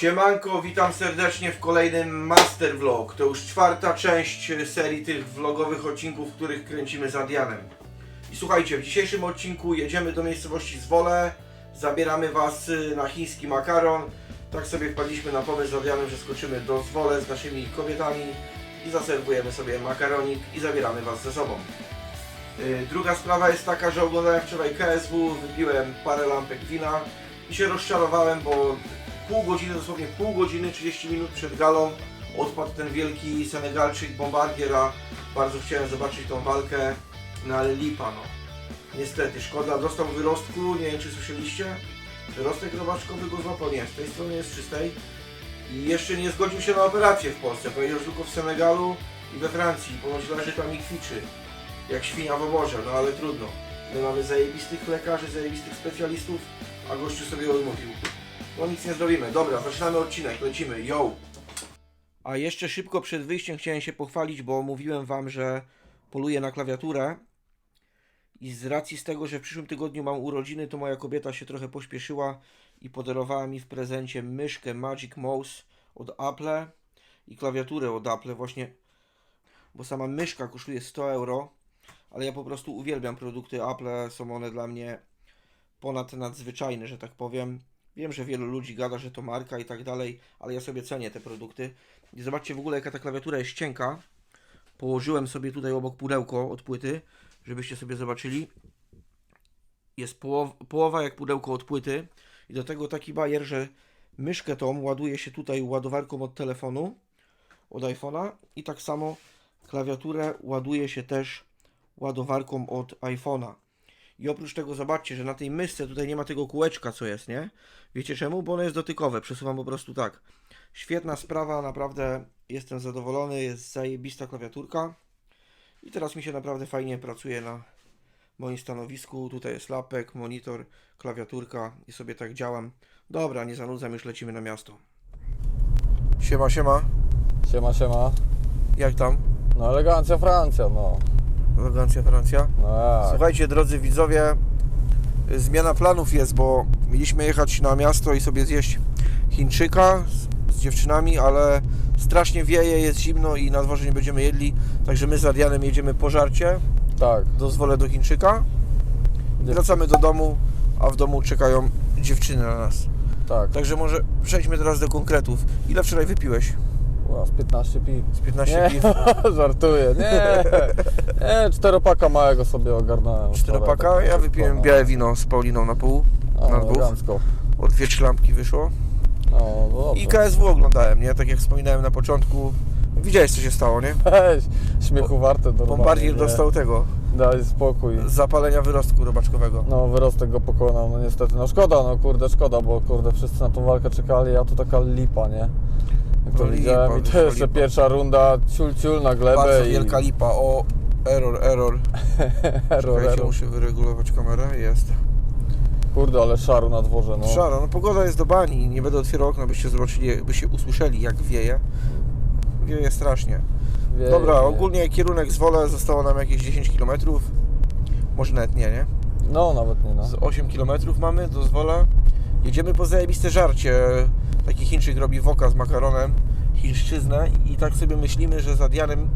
Siemanko, witam serdecznie w kolejnym Master Vlog. To już czwarta część serii tych vlogowych odcinków, w których kręcimy z Adrianem. I słuchajcie, w dzisiejszym odcinku jedziemy do miejscowości Zwole, zabieramy Was y, na chiński makaron. Tak sobie wpadliśmy na pomysł z Adrianem, że skoczymy do Zwole z naszymi kobietami i zaserwujemy sobie makaronik i zabieramy Was ze sobą. Y, Druga sprawa jest taka, że oglądałem wczoraj KSW, wypiłem parę lampek wina i się rozczarowałem, bo pół godziny, dosłownie pół godziny, 30 minut przed galą odpadł ten wielki Senegalczyk Bombardier, a bardzo chciałem zobaczyć tą walkę, no lipa no. Niestety, szkoda, dostał wyrostku, nie wiem czy słyszeliście? Wyrostek robaczkowy go złapał, nie, z tej strony jest czystej. I jeszcze nie zgodził się na operację w Polsce, powiedział że tylko w Senegalu i we Francji, ponoć leży tam i kwiczy jak świnia w oborze, no ale trudno. My mamy zajebistych lekarzy, zajebistych specjalistów, a gościu sobie odmówił. No nic nie zrobimy. Dobra, zaczynamy odcinek, lecimy, yo! A jeszcze szybko przed wyjściem chciałem się pochwalić, bo mówiłem wam, że poluję na klawiaturę i z racji z tego, że w przyszłym tygodniu mam urodziny, to moja kobieta się trochę pośpieszyła i podarowała mi w prezencie myszkę Magic Mouse od Apple i klawiaturę od Apple właśnie, bo sama myszka kosztuje 100 euro, ale ja po prostu uwielbiam produkty Apple, są one dla mnie ponad nadzwyczajne, że tak powiem. Wiem, że wielu ludzi gada, że to marka i tak dalej, ale ja sobie cenię te produkty. I zobaczcie w ogóle jaka ta klawiatura jest cienka. Położyłem sobie tutaj obok pudełko od płyty, żebyście sobie zobaczyli. Jest połow, połowa jak pudełko od płyty i do tego taki bajer, że myszkę tą ładuje się tutaj ładowarką od telefonu, od iPhone'a i tak samo klawiaturę ładuje się też ładowarką od iPhone'a. I oprócz tego zobaczcie, że na tej myszce tutaj nie ma tego kółeczka, co jest, nie? Wiecie czemu? Bo ono jest dotykowe, przesuwam po prostu tak. Świetna sprawa, naprawdę jestem zadowolony, jest zajebista klawiaturka. I teraz mi się naprawdę fajnie pracuje na moim stanowisku. Tutaj jest lapek, monitor, klawiaturka i sobie tak działam. Dobra, nie zanudzam, już lecimy na miasto. Siema, siema. Siema, siema. Jak tam? No elegancja Francja, no. Elegancja Francja. Jak? Słuchajcie, drodzy widzowie, zmiana planów jest, bo mieliśmy jechać na miasto i sobie zjeść Chińczyka z, z dziewczynami, ale strasznie wieje, jest zimno i na dworze nie będziemy jedli, także my z Adrianem jedziemy po żarcie, Tak. dozwolę do Chińczyka, wracamy do domu, a w domu czekają dziewczyny na nas. Tak. Także może przejdźmy teraz do konkretów. Ile wczoraj wypiłeś? Ła, z 15 piw. Z 15 Nie, piw? żartuję. Nie. Nie, czteropaka małego sobie ogarnąłem. Czteropaka? wczoraj, Ja tak, wypiłem no. białe wino z Pauliną na pół, No, na dwóch. elegancko. O dwie trzy lampki wyszło. No, no. I KSW oglądałem, nie? Tak jak wspominałem na początku. Widziałeś co się stało, nie? Weź, śmiechu warte normalnie, Bombardier dostał tego, Daj spokój. zapalenia wyrostku robaczkowego. No, wyrostek go pokonał, no niestety. No szkoda, no kurde, szkoda, bo kurde, wszyscy na tą walkę czekali, a tu taka lipa, nie? To lipa, widziałem i to jeszcze lipa. pierwsza runda, ciul, ciul na glebę Bardzo i... wielka lipa, o error, error. Error, Czekajcie, error. muszę wyregulować kamerę, jest. Kurde, ale szaru na dworze, no. Szaro, no pogoda jest do bani, nie będę otwierał okna, byście zobaczyli, byście usłyszeli jak wieje. Wieje strasznie. Wie- Dobra, wie. ogólnie kierunek z Wola zostało nam jakieś 10 km. Może nawet nie, nie? No, nawet nie, no. Z 8 km mamy do Zwola. Jedziemy po zajebiste żarcie. Taki Chińczyk robi woka z makaronem, chińszczyznę i tak sobie myślimy, że z Adrianem,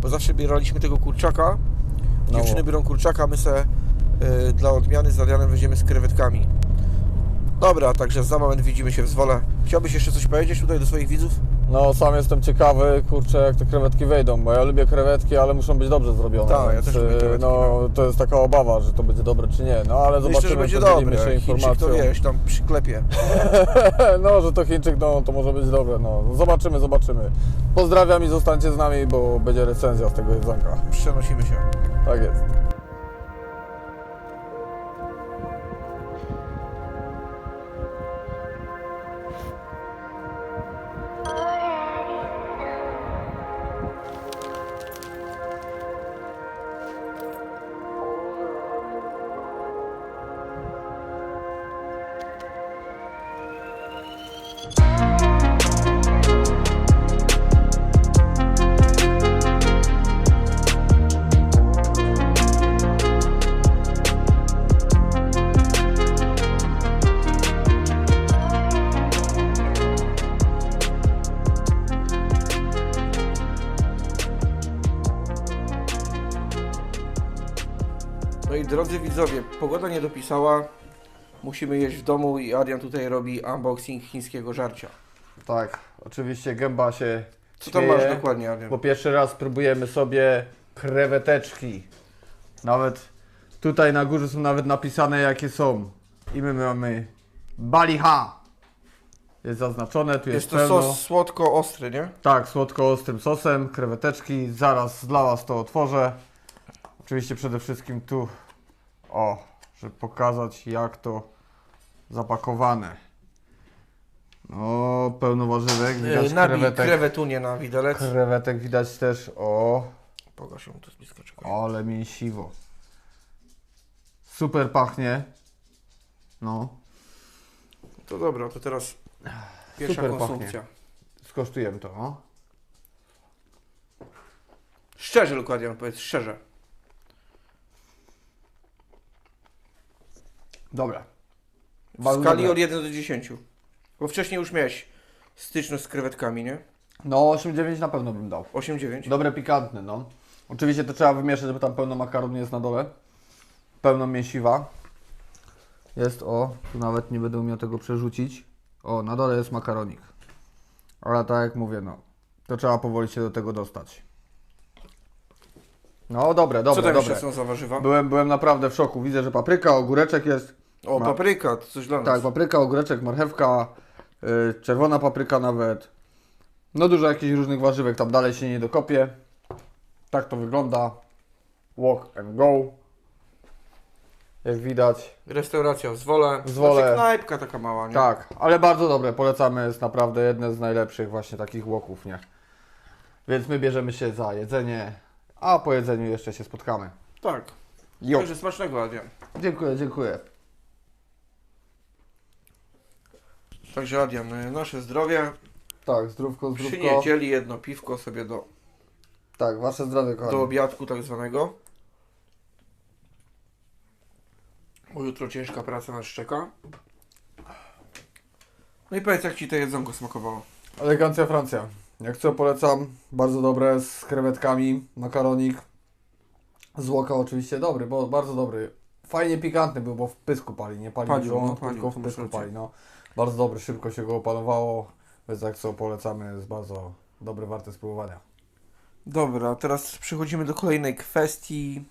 bo zawsze bieraliśmy tego kurczaka, No. dziewczyny biorą kurczaka, my se y, dla odmiany z Adrianem weźmiemy z krewetkami. Dobra, także za moment widzimy się w Zwole. Chciałbyś jeszcze coś powiedzieć tutaj do swoich widzów? No, sam jestem ciekawy, kurczę, jak te krewetki wejdą, bo ja lubię krewetki, ale muszą być dobrze zrobione. Tak, ja też lubię y, krewetki, No, to jest taka obawa, że to będzie dobre czy nie, no ale Myślę, zobaczymy, że będzie dobre. się Chińczyk informacją. to wiesz, tam przyklepie. no, że to Chińczyk, no, to może być dobre, no. Zobaczymy, zobaczymy. Pozdrawiam i zostańcie z nami, bo będzie recenzja z tego jedzonka. Przenosimy się. Tak jest. Widzowie, pogoda nie dopisała. Musimy jeść w domu i Adrian tutaj robi unboxing chińskiego żarcia. Tak, oczywiście gęba się Co tam śmieje, masz dokładnie, Adrian? Bo pierwszy raz próbujemy sobie kreweteczki. Nawet tutaj na górze są nawet napisane jakie są. I my mamy Baliha. Jest zaznaczone, tu jest, Jest to pełno. sos słodko-ostry, nie? Tak, słodko-ostrym sosem, kreweteczki. Zaraz dla Was to otworzę. Oczywiście przede wszystkim tu, o, żeby pokazać jak to zapakowane. No, pełno warzywek, widać Yy, Nabij krewetek. krewetunie na widelec. Krewetek widać też, o, Pokaż ją tu z bliska, czekaj. ale mięsiwo. Super pachnie. No, To dobra, to teraz pierwsza Super konsumpcja. skosztujemy to, no. Szczerze, tylko Adrian, powiedz szczerze. Dobra. W Bardzo skali dobre. od 1 do 10. Bo wcześniej już miałeś styczność z krewetkami, nie? No, 8-9 na pewno bym dał. 8-9. Dobre pikantne, no. Oczywiście to trzeba wymieszać, żeby tam pełno makaron jest na dole. Pełno mięsiwa. Jest, o, tu nawet nie będę umiał tego przerzucić. O, na dole jest makaronik. Ale tak jak mówię, no, to trzeba powoli się do tego dostać. No, dobre, Co dobre, tam dobre. jeszcze są za warzywa? Byłem, byłem naprawdę w szoku. Widzę, że papryka, ogóreczek jest. O, Ma- papryka, to coś dla nas. Tak, papryka, ogóreczek, marchewka, y, czerwona papryka nawet. No dużo jakichś różnych warzywek, tam dalej się nie dokopie. Tak to wygląda. Walk and go. Jak widać. Restauracja w Zwole. W Zwole. Znaczy knajpka taka mała, nie? Tak, ale bardzo dobre, polecamy, jest naprawdę jedne z najlepszych właśnie takich łoków, nie? Więc my bierzemy się za jedzenie, a po jedzeniu jeszcze się spotkamy. Tak. Jo. Także smacznego, Adrian. Dziękuję, dziękuję. Także Adrian, nasze zdrowie. Tak, zdrówko, Przy zdrówko. niedzieli jedno piwko sobie do, Tak, wasze zdrowie, kochani. do obiadku tak zwanego. Bo jutro ciężka praca nas czeka. No i powiedz, jak Ci to jedzonko smakowało? Elegancja Francja. Jak co polecam, bardzo dobre z krewetkami, makaronik. Z łoka oczywiście dobry, bo bardzo dobry. Fajnie pikantny był, bo w pysku pali, nie pali Palił, żołądku, no, palił, tylko w pysku pali, no. Bardzo dobry, szybko się go opanowało, więc jak co polecamy, jest bardzo dobry, warte spróbowania. Dobra, teraz przechodzimy do kolejnej kwestii.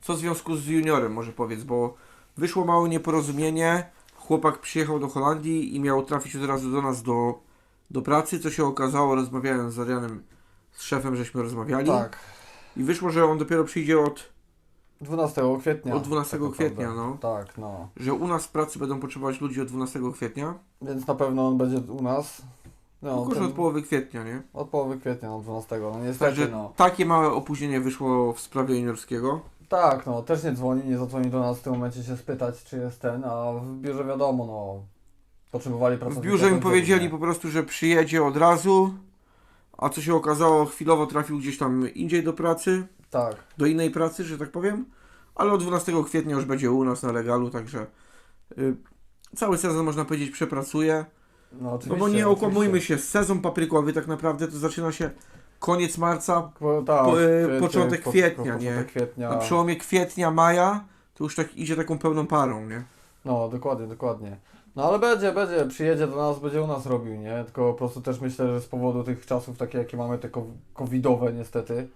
Co w związku z juniorem, może powiedz, bo wyszło małe nieporozumienie. Chłopak przyjechał do Holandii i miał trafić od razu do nas do, do pracy. Co się okazało, rozmawiając z Adrianem, z szefem, żeśmy rozmawiali. Tak, I wyszło, że on dopiero przyjdzie od. 12 kwietnia. Od 12 tak naprawdę. kwietnia, no. Tak, no. że u nas w pracy będą potrzebować ludzi od 12 kwietnia. Więc na pewno on będzie u nas. No, Tylko, że ten- od połowy kwietnia, nie? od połowy kwietnia, no 12, no niestety, Także no. takie małe opóźnienie wyszło w sprawie juniorskiego. Tak, no też nie dzwoni, nie zadzwoni do nas w tym momencie się spytać, czy jest ten, a w biurze wiadomo, no. Potrzebowali W pracownika. biurze mi będzie, powiedzieli nie? po prostu, że przyjedzie od razu, a co się okazało, chwilowo trafił gdzieś tam indziej do pracy, Tak, do innej pracy, że tak powiem, ale od 12 kwietnia już będzie u nas na legalu, także y, cały sezon można powiedzieć przepracuje. no. No bo nie okłamujmy się, sezon paprykowy tak naprawdę to zaczyna się koniec marca, Po, tak, po- e, kwiecień, początek po- kwietnia, po, nie? Kwietnia. na przełomie kwietnia, maja, to już tak idzie taką pełną parą, nie? No, dokładnie, dokładnie. No ale będzie, będzie, przyjedzie do nas, będzie u nas robił, nie? Tylko po prostu też myślę, że z powodu tych czasów takie, jakie mamy, te covidowe niestety,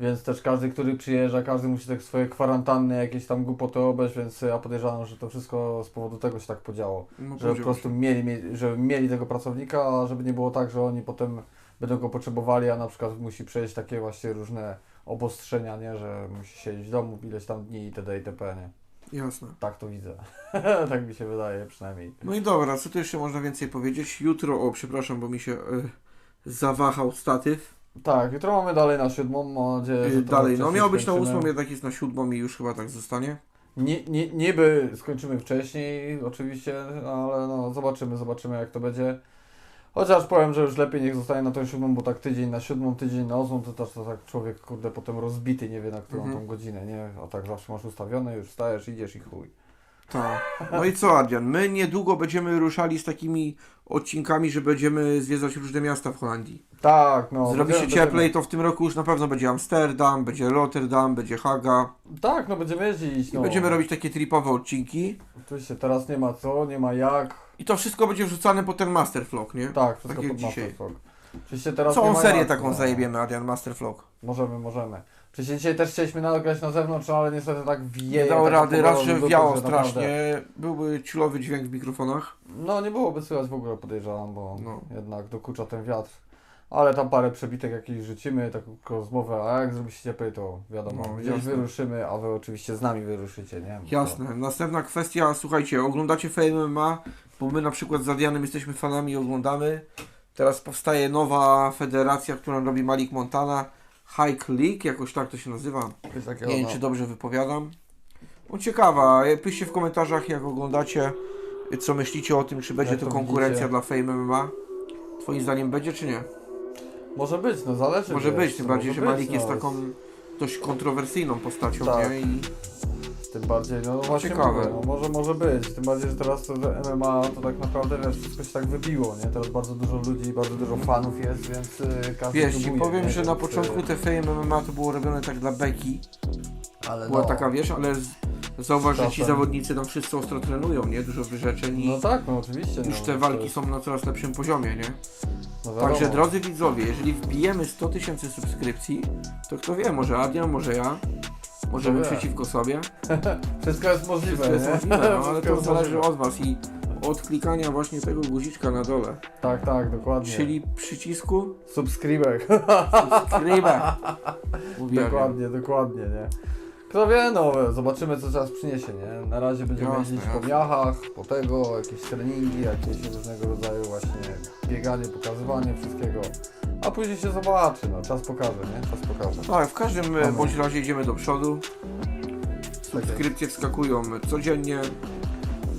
więc też każdy, który przyjeżdża, każdy musi tak swoje kwarantanny, jakieś tam głupoty obejść, więc ja podejrzewam, że to wszystko z powodu tego się tak podziało. No, Żeby po prostu mieli, mieli, żeby mieli tego pracownika, a żeby nie było tak, że oni potem będą go potrzebowali, a na przykład musi przejść takie właśnie różne obostrzenia, nie? Że musi siedzieć w domu ileś tam dni itd. itp. Nie? Jasne. Tak to widzę. tak mi się wydaje przynajmniej. No i dobra, co tu jeszcze można więcej powiedzieć? Jutro, o przepraszam, bo mi się y, zawahał statyw. Tak, jutro mamy dalej na siódmą, mam nadzieję, że Y, to dalej, no wcześniej miał być na skończymy. ósmą, jednak jest na siódmą i już chyba tak zostanie. Nie, nie, niby skończymy wcześniej, oczywiście, ale no zobaczymy, zobaczymy jak to będzie. Chociaż powiem, że już lepiej niech zostanie na tą siódmą, bo tak tydzień na siódmą, tydzień na ósmą, to też to tak człowiek, kurde, potem rozbity, nie wie na którą Mhm. tą godzinę, nie? A tak zawsze masz ustawione, już wstajesz, idziesz i chuj. Tak. No i co, Adrian? My niedługo będziemy ruszali z takimi odcinkami, że będziemy zwiedzać różne miasta w Holandii. Tak, no. Zrobi się będziemy- cieplej, to w tym roku już na pewno będzie Amsterdam, będzie Rotterdam, będzie Haga. Tak, no będziemy jeździć. I No. będziemy robić takie tripowe odcinki. Oczywiście teraz nie ma co, nie ma jak. I to wszystko będzie wrzucane po ten Master Vlog, nie? Tak, wszystko Tak jak pod dzisiaj. Masterflog. Oczywiście teraz nie Całą ma serię jak, taką no. zajebiemy, Adrian, Master Vlog. Możemy, możemy. Oczywiście dzisiaj też chcieliśmy nagrać na zewnątrz, ale niestety tak wieje. Nie dało taka rady, raz, lutów, wiało strasznie, byłby ciulowy dźwięk w mikrofonach. No nie byłoby słychać w ogóle podejrzewam, bo No. jednak dokucza ten wiatr. Ale tam parę przebitek jakichś rzucimy, taką rozmowę, a jak zrobi się cieplej, to wiadomo, No, gdzieś jasne. wyruszymy, a wy oczywiście z nami wyruszycie, nie? Bo Jasne. Następna kwestia, słuchajcie, oglądacie Fame MMA, bo my na przykład z Adrianem jesteśmy fanami i oglądamy. Teraz powstaje nowa federacja, którą robi Malik Montana. Hike League, jakoś tak to się nazywa. Nie wiem, no. czy dobrze wypowiadam. No ciekawa, piszcie w komentarzach, jak oglądacie, co myślicie o tym, czy będzie to to konkurencja widzicie? dla Fame MMA. Twoim zdaniem będzie, czy nie? Może być, no zależy. Może wiesz, być, tym może bardziej, że Malik jest no. taką dość kontrowersyjną postacią, Tak. nie? I Tym bardziej, no właśnie ciekawe. mówię, no może, może być. Tym bardziej, że teraz to że MMA to tak naprawdę wiesz, wszystko się tak wybiło, nie? Teraz bardzo dużo ludzi, bardzo dużo fanów jest, więc y, każdy wiesz, próbuje, powiem, nie? że na Więc, początku y, te Fame MMA to było robione tak dla beki, ale była no, taka, wiesz, ale z, zauważ, że ci czasem- zawodnicy tam wszyscy ostro trenują, nie? Dużo wyrzeczeń i No tak, no oczywiście. już no, te walki są na coraz lepszym poziomie, nie? no wiadomo. Także drodzy widzowie, jeżeli wbijemy 100 tysięcy subskrypcji, to kto wie, może Adrian, może ja, możemy wie. przeciwko sobie. Wszystko jest możliwe, Wszystko jest nie? możliwe, no, ale Wszystko to jest zależy możliwe. od Was i od klikania właśnie tego guziczka na dole, Tak, tak, dokładnie. czyli przycisku Subskrybek. subscribe. Uwielbiam. dokładnie, dokładnie, nie? Kto wie, no zobaczymy co czas przyniesie, nie? Na razie będziemy Jasne, jeździć jasne. po miachach, po tego, jakieś treningi, jakieś różnego rodzaju właśnie bieganie, pokazywanie wszystkiego. A później się zobaczy, no czas pokaże, nie? Czas pokaże. No, w każdym e, bądź razie idziemy do przodu. Tak Subskrypcje wskakują codziennie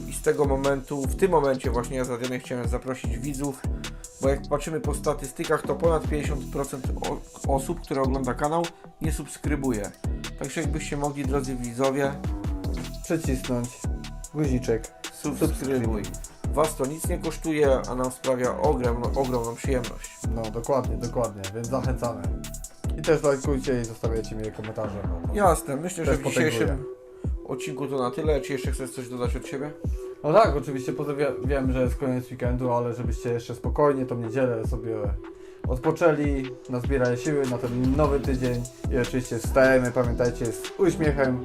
i z tego momentu, w tym momencie właśnie ja za Adrianem chciałem zaprosić widzów, bo jak patrzymy po statystykach, to ponad 50% o- osób, które ogląda kanał, nie subskrybuje. Także jakbyście mogli, drodzy widzowie, Przycisnąć guziczek. subskrybuj. Was to nic nie kosztuje, a nam sprawia ogromną, ogromną przyjemność. No dokładnie, dokładnie, więc zachęcamy. I też lajkujcie i zostawiajcie mi komentarze. bo Jasne, myślę, że Też w dzisiejszym odcinku to na tyle. Czy jeszcze chcesz coś dodać od siebie? No tak, oczywiście pozdrawia- wiem, że jest koniec weekendu, ale żebyście jeszcze spokojnie tą niedzielę sobie odpoczęli, nazbierali siły na ten nowy tydzień i oczywiście wstajemy, pamiętajcie, z uśmiechem,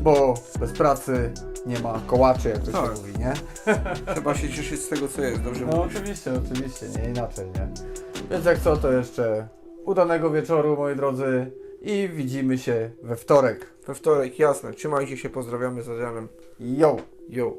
bo bez pracy nie ma kołaczy, jak to Tak. się mówi, nie? Trzeba się cieszyć z tego, co jest. Dobrze No mówisz. oczywiście, oczywiście, nie inaczej, nie? Więc jak co, to jeszcze udanego wieczoru, moi drodzy, i widzimy się we wtorek. We wtorek, jasne. Trzymajcie się, pozdrawiamy z Adrianem. Yo! Yo.